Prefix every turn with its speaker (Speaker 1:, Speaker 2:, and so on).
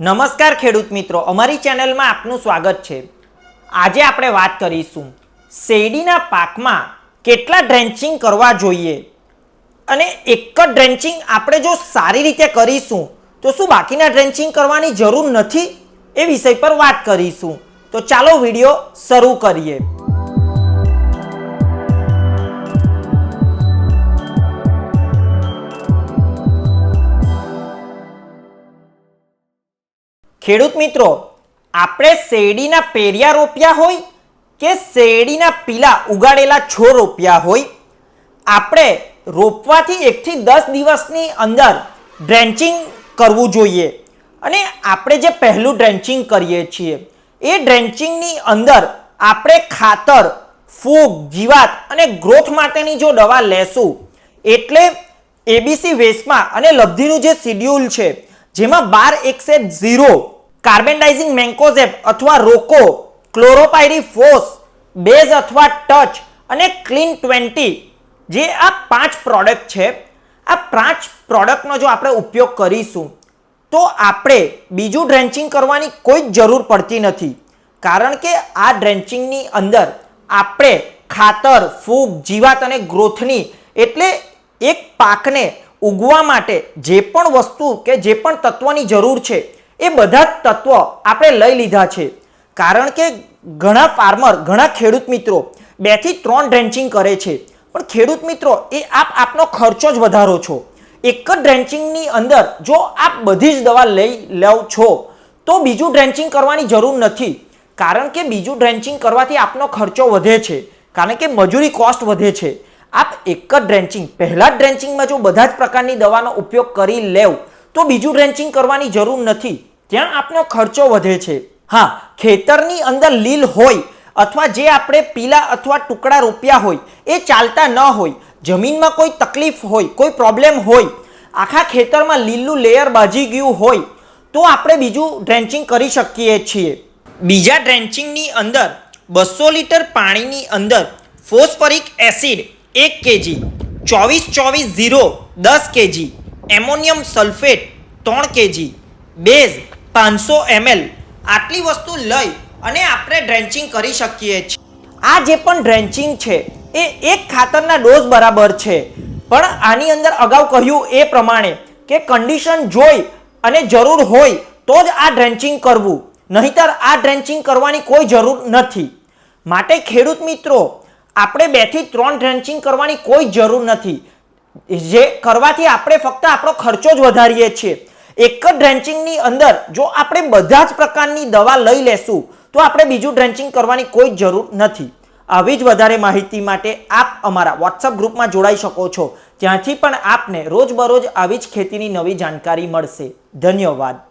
Speaker 1: નમસ્કાર ખેડૂત મિત્રો, અમારી ચેનલમાં આપનું સ્વાગત છે. આજે આપણે વાત કરીશું શેરડીના પાકમાં કેટલા ડ્રેન્ચિંગ કરવા જોઈએ અને એક જ ડ્રેન્ચિંગ આપણે જો સારી રીતે કરીશું, તો શું બાકીના ડ્રેન્ચિંગ કરવાની જરૂર નથી એ વિષય પર વાત કરીશું. તો ચાલો વીડિયો શરૂ કરીએ. ખેડૂત મિત્રો, આપણે શેરડીના પેરિયા રોપ્યા હોય કે શેરડીના પીલા ઉગાડેલા છોડ રોપ્યા હોય, આપણે રોપવાથી એકથી દસ દિવસની અંદર ડ્રેન્ચિંગ કરવું જોઈએ. અને આપણે જે પહેલું ડ્રેન્ચિંગ કરીએ છીએ, એ ડ્રેન્ચિંગની અંદર આપણે ખાતર, ફૂગ, જીવાત અને ગ્રોથ માટેની જો દવા લેશું, એટલે એબીસી વેસ્ટમાં અને લબ્ધિનું જે શિડ્યુલ છે, જેમાં બાર એકસે ઝીરો કાર્બેન્ડાઇઝિંગ મેન્કોઝેપ અથવા રોકો, ક્લોરોપાયરીફોસ, બેઝ અથવા ટચ અને ક્લીન ટ્વેન્ટી જે આ પાંચ પ્રોડક્ટ છે. આ પાંચ પ્રોડક્ટનો જો આપણે ઉપયોગ કરીશું, તો આપણે બીજું ડ્રેન્ચિંગ કરવાની કોઈ જ જરૂર પડતી નથી. કારણ કે આ ડ્રેન્ચિંગની અંદર આપણે ખાતર, ફૂગ, જીવાત અને ગ્રોથની એટલે એક પાકને ઉગવા માટે જે પણ વસ્તુ કે જે પણ તત્વની જરૂર છે એ બધા જ તત્વો આપણે લઈ લીધા છે. કારણ કે ઘણા ફાર્મર ઘણા ખેડૂત મિત્રો બેથી ત્રણ ડ્રેન્ચિંગ કરે છે. પણ ખેડૂત મિત્રો, એ આપ આપનો ખર્ચો જ વધારો છો. એક જ ડ્રેન્ચિંગની અંદર જો આપ બધી જ દવા લઈ લો છો, તો બીજું ડ્રેન્ચિંગ કરવાની જરૂર નથી. કારણ કે બીજું ડ્રેન્ચિંગ કરવાથી આપનો ખર્ચો વધે છે. કારણ કે મજૂરી કોસ્ટ વધે છે. આપ એક જ ડ્રેન્ચિંગ પહેલાં જ ડ્રેન્ચિંગમાં જો બધા જ પ્રકારની દવાનો ઉપયોગ કરી લેવ, તો બીજું ડ્રેન્ચિંગ કરવાની જરૂર નથી. ત્યાં આપનો ખર્ચો વધે છે. હા, ખેતરની અંદર લીલ હોય અથવા જે આપણે પીલા અથવા ટુકડા રોપ્યા હોય, એ ચાલતા ન હોય, જમીનમાં કોઈ તકલીફ હોય, કોઈ પ્રોબ્લેમ હોય, આખા ખેતરમાં લીલું લેયર બાજી ગયું હોય, તો આપણે બીજું ડ્રેન્ચિંગ કરી શકીએ છીએ. બીજા ડ્રેન્ચિંગની અંદર બસો લીટર પાણીની અંદર ફોસ્ફરિક એસિડ એક કેજી ચોવીસ ચોવીસ ઝીરો દસ કેજી એમોનિયમ સલ્ફેટ ત્રણ કેજી બેઝ પાંચસો એમએલ આટલી વસ્તુ લઈ અને આપણે ડ્રેન્ચિંગ કરી શકીએ છીએ. આ જે પણ ડ્રેન્ચિંગ છે, એ એક ખાતરના ડોઝ બરાબર છે. પણ આની અંદર અગાઉ કહ્યું એ પ્રમાણે કે કન્ડિશન જોઈ અને જરૂર હોય તો જ આ ડ્રેન્ચિંગ કરવું. નહીતર આ ડ્રેન્ચિંગ કરવાની કોઈ જરૂર નથી. માટે ખેડૂત મિત્રો, આપણે બેથી ત્રણ ડ્રેન્ચિંગ કરવાની કોઈ જરૂર નથી. જે કરવાથી આપણે ફક્ત આપણો ખર્ચો જ વધારીએ છીએ. એક જ ડ્રેન્ચિંગની અંદર જો આપણે બધા જ પ્રકારની દવા લઈ લેશું, તો આપણે બીજું ડ્રેન્ચિંગ કરવાની કોઈ જરૂર નથી. આવી જ વધારે માહિતી માટે આપ અમારા વોટ્સઅપ ગ્રુપમાં જોડાઈ શકો છો. ત્યાંથી પણ આપને રોજબરોજ આવી જ ખેતીની નવી જાણકારી મળશે. ધન્યવાદ.